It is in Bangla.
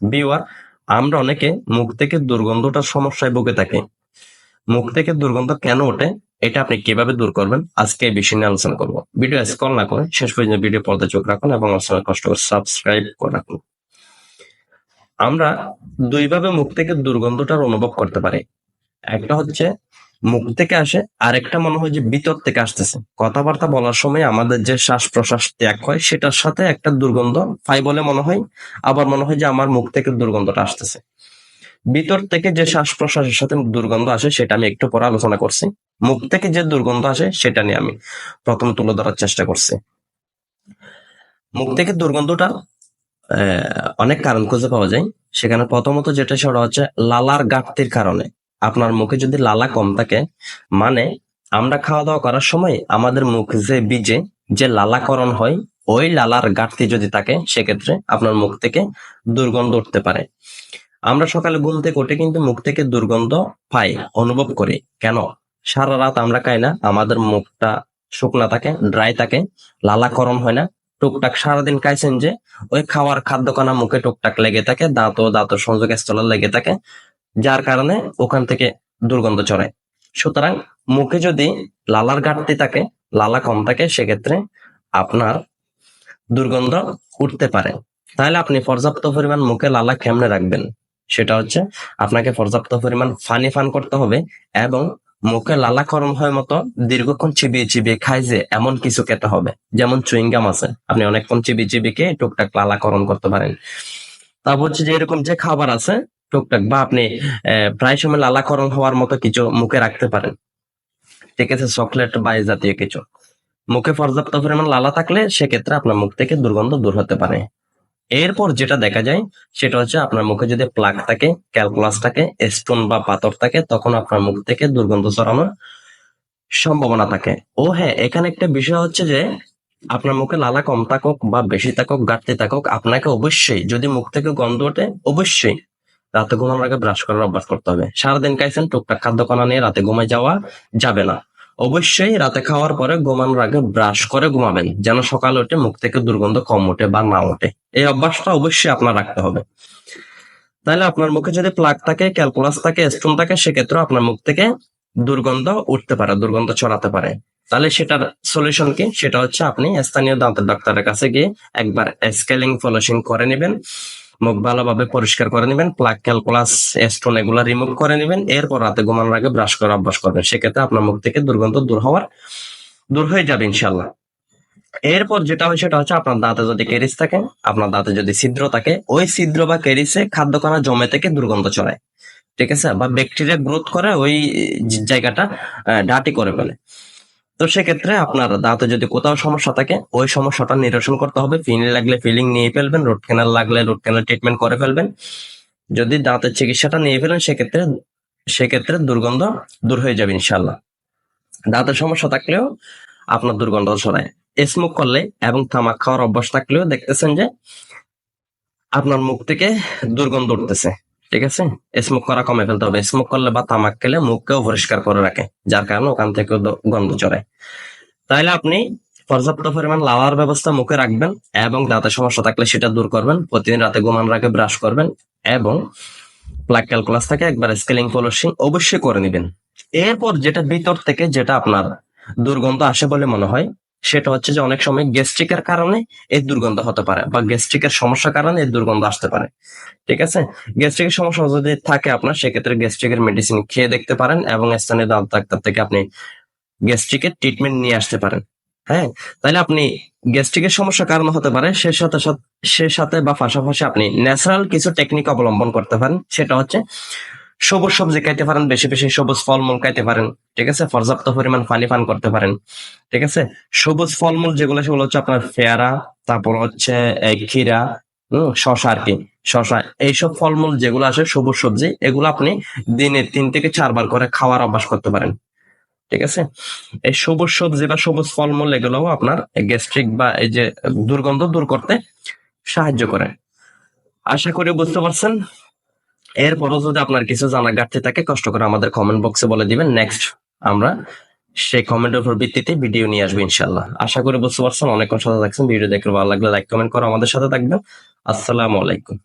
বিওয়ার আমরা অনেকে মুখ থেকে দুর্গন্ধটার সমস্যায় ভুগে থাকি। মুখ থেকে দুর্গন্ধ কেন ওঠে, এটা আপনি কীভাবে দূর করবেন, আজকে এই বিষয় নিয়ে আলোচনা করব। ভিডিও স্কল না করে শেষ পর্যন্ত ভিডিও পর্দা চোখ রাখুন এবং আলোচনা কষ্ট করে সাবস্ক্রাইব করে রাখুন। আমরা দুইভাবে মুখ থেকে দুর্গন্ধটার অনুভব করতে পারি। একটা হচ্ছে মুখ থেকে আসে, আরেকটা মনে হয় যে ভিতর থেকে আসতেছে। কথাবার্তা বলার সময় আমাদের যে শ্বাস প্রশ্বাস ত্যাগ হয়, সেটার সাথে একটা দুর্গন্ধ পাই বলে মনে হয়, আবার মনে হয় যে আমার মুখ থেকে দুর্গন্ধটা আসতেছে। ভিতর থেকে যে শ্বাস প্রশ্বাসের সাথে দুর্গন্ধ আসে, সেটা আমি একটু পরে আলোচনা করছি। মুখ থেকে যে দুর্গন্ধ আসে, সেটা নিয়ে আমি প্রথম তুলে ধরার চেষ্টা করছি। মুখ থেকে দুর্গন্ধটা অনেক কারণ খুঁজে পাওয়া যায়। সেখানে প্রথমত যেটা সেটা হচ্ছে লালার ঘাটতির কারণে। আপনার মুখে যদি লালা কম থাকে মানে আমরা খাওয়া দাওয়া করার সময় আমাদের মুখ যে বীজে যে লালাকরণ হয়, ওই লালার ঘাটতি যদি থাকে, সেক্ষেত্রে আপনার মুখ থেকে দুর্গন্ধ উঠতে পারে। আমরা সকালে ঘুম থেকে উঠে কিন্তু মুখ থেকে দুর্গন্ধ পাই, অনুভব করি। কেন? সারা রাত আমরা খাই না, আমাদের মুখটা শুকনা থাকে ড্রাই থাকে, লালাকরণ হয় না। টুকটাক সারাদিন খাইছেন যে, ওই খাওয়ার খাদ্যকণা মুখে টুকটাক লেগে থাকে দাঁত ও দাঁত সংযোগ স্থলে লেগে থাকে যার কারণে ওখান থেকে দুর্গন্ধ ছড়ায়। সুতরাং মুখে যদি লালার ঘাটতি থাকে, লালা কম থাকে, সেক্ষেত্রে আপনার দুর্গন্ধ উঠতে পারে। তাহলে আপনি পর্যাপ্ত পরিমাণ মুখে লালা কেমনে রাখবেন। সেটা হচ্ছে আপনাকে পর্যাপ্ত পরিমাণ ফানি ফান করতে হবে এবং মুখে লালাকরণ হয় মতো দীর্ঘক্ষণ চিবিয়ে চিবিয়ে খাই যে এমন কিছু খেতে হবে। যেমন চুইংগাম আছে। আপনি অনেকক্ষণ চিবিয়ে চিবিয়ে খেয়ে টুকটাক লালাকরণ করতে পারেন। তারপর হচ্ছে যে এরকম যে খাবার আছে টুকটাক বা আপনি প্রায় সময় লালাকরণ হওয়ার মতো কিছু মুখে রাখতে পারেন। ঠিক আছে, চকলেট বা এই জাতীয় কিছু। মুখে পর্যাপ্ত পরিমাণ লালা থাকলে সেক্ষেত্রে আপনার মুখ থেকে দুর্গন্ধ দূর হতে পারে। এরপর যেটা দেখা যায়, সেটা হচ্ছে আপনার মুখে যদি প্লাক থাকে, ক্যালকুলাস থাকে স্টোন বা পাথর থাকে, তখন আপনার মুখ থেকে দুর্গন্ধ ছড়ানোর সম্ভাবনা থাকে। ও হ্যাঁ এখানে একটা বিষয় হচ্ছে যে, আপনার মুখে লালা কম থাকুক বা বেশি থাকুক, ঘাটতি থাকুক, আপনাকে অবশ্যই, যদি মুখ থেকে গন্ধ ওঠে, অবশ্যই রাতে ঘুমানোর আগে ব্রাশ করার অভ্যাস করতে হবে। সারাদিন খাইছেন, টুকটাক খাদ্য কণা নিয়ে রাতে ঘুমায় যাওয়া যাবে না। অবশ্যই রাতে খাওয়ার পরে ঘুমানোর আগে ব্রাশ করে ঘুমাবেন, যেন সকালে উঠে মুখ থেকে দুর্গন্ধ কম ওঠে বা না ওঠে। এই অভ্যাসটা অবশ্যই আপনার রাখতে হবে। তাহলে আপনার মুখে যদি প্লাগ থাকে ক্যালকুলাস থাকে স্টোন থাকে সেক্ষেত্রে আপনার মুখ থেকে দুর্গন্ধ উঠতে পারে, দুর্গন্ধ ছড়াতে পারে। তাহলে সেটার সলিউশন কি? সেটা হচ্ছে আপনি স্থানীয় দাঁতের ডাক্তারের কাছে গিয়ে একবার স্কেলিং পলিশিং করে নেবেন। মুখ ভালোভাবে পরিষ্কার করে নেবেন প্লাগ ক্যালকুলাস স্টোন এগুলা রিমুভ করে নেবেন, এরপর রাতে ঘুমানোর আগে ব্রাশ করার অভ্যাস করবেন। সেক্ষেত্রে আপনার মুখ থেকে দুর্গন্ধ দূর হওয়ার, দূর হয়ে যাবে ইনশাল্লাহ এরপর যেটা হয় সেটা হচ্ছে আপনার দাঁতে যদি কেরিস থাকে, আপনার দাঁতে যদি ছিদ্র থাকে, ওই ছিদ্র বা কেরিসে খাদ্যকণা জমে থেকে দুর্গন্ধ ছড়ায়। ঠিক আছে? বা ব্যাকটেরিয়া গ্রোথ করে ওই জায়গাটা ডাটি করে ফেলে। তো সেক্ষেত্রে আপনার দাঁতে যদি কোথাও সমস্যা থাকে, ওই সমস্যাটা নিরসন করতে হবে। ফিলিং লাগলে ফিলিং নিয়ে ফেলবেন, রুট ক্যানাল লাগলে রুট ক্যানাল ট্রিটমেন্ট করে ফেলবেন। যদি দাঁতের চিকিৎসাটা নিয়ে ফেলেন, সেক্ষেত্রে সেক্ষেত্রে দুর্গন্ধ দূর হয়ে যাবে ইনশাল্লাহ দাঁতের সমস্যা থাকলেও আপনার দুর্গন্ধ সরায় স্মোক করলে এবং তামাক খাওয়ার অভ্যাস থাকলেও দেখতেছেন যে আপনার মুখ থেকে দুর্গন্ধ উঠতেছে। ঠিক আছে? স্মোক করা কমে ফেলতে হবে। স্মোক করলে বা তামাক খেলে মুখকেও পরিষ্কার করে রাখে, যার কারণে ওখান থেকে গন্ধ চড়ায় তাহলে আপনি পর্যাপ্ত পরিমাণ লাওয়ার ব্যবস্থা মুখে রাখবেন এবং দাঁতের সমস্যা থাকলে সেটা দূর করবেন। প্রতিদিন রাতে ঘুমানোর আগে ব্রাশ করবেন এবং প্লাক ক্যালকুলাস থেকে একবার স্কেলিং পলিশিং অবশ্যই করে নেবেন। এরপর যেটা ভিতর থেকে যেটা আপনার দুর্গন্ধ আসে বলে মনে হয় সেটা হচ্ছে যে অনেক সময় গ্যাস্ট্রিকের কারণে এর দুর্গন্ধ হতে পারে বা গ্যাস্ট্রিকের সমস্যার কারণে এর দুর্গন্ধ আসতে পারে। ঠিক আছে? গ্যাস্ট্রিকের সমস্যা যদি থাকে আপনার, সেক্ষেত্রে গ্যাস্ট্রিকের মেডিসিন খেয়ে দেখতে পারেন এবং স্থানীয় দাঁত ডাক্তার থেকে আপনি গ্যাস্ট্রিকের ট্রিটমেন্ট নিয়ে আসতে পারেন। হ্যাঁ? তাহলে আপনি গ্যাস্ট্রিকের সমস্যা কারণ হতে পারে, সে সাথে সাথে, সে সাথে বা পাশাপাশি আপনি ন্যাচারাল কিছু টেকনিক অবলম্বন করতে পারেন, সেটা হচ্ছে সবুজ সবজি খাইতে পারেন, বেশি বেশি সবুজ ফলমূল খাইতে পারেন, ঠিক আছে? পর্যাপ্ত পরিমাণ পানি পান করতে পারেন, ঠিক আছে? সবুজ ফলমূল যেগুলো, সেগুলো হচ্ছে আপনার পেয়ারা, তারপর হচ্ছে ক্ষীরা, হম শশা আর কি শশা এইসব ফলমূল যেগুলো আসে সবুজ সবজি, এগুলো আপনি দিনে তিন থেকে চারবার করে খাওয়ার অভ্যাস করতে পারেন, ঠিক আছে? এই সবুজ সবজি বা সবুজ ফলমূল, এগুলোও আপনার গ্যাস্ট্রিক বা এই যে দুর্গন্ধ দূর করতে সাহায্য করে। আশা করি বুঝতে পারছেন? এরপরও যদি আপনার কিছু জানা ঘাটতি থাকে, কষ্ট করে আমাদের কমেন্ট বক্সে বলে দিবেন। নেক্সট আমরা সেই কমেন্টের উপর ভিত্তিতে ভিডিও নিয়ে আসব ইনশাল্লাহ আশা করি বুঝতে পারছেন। অনেকক্ষণ সাথে থাকছেন। ভিডিও দেখলে ভালো লাগলে লাইক কমেন্ট করো আমাদের সাথে থাকবেন। আসসালামু আলাইকুম।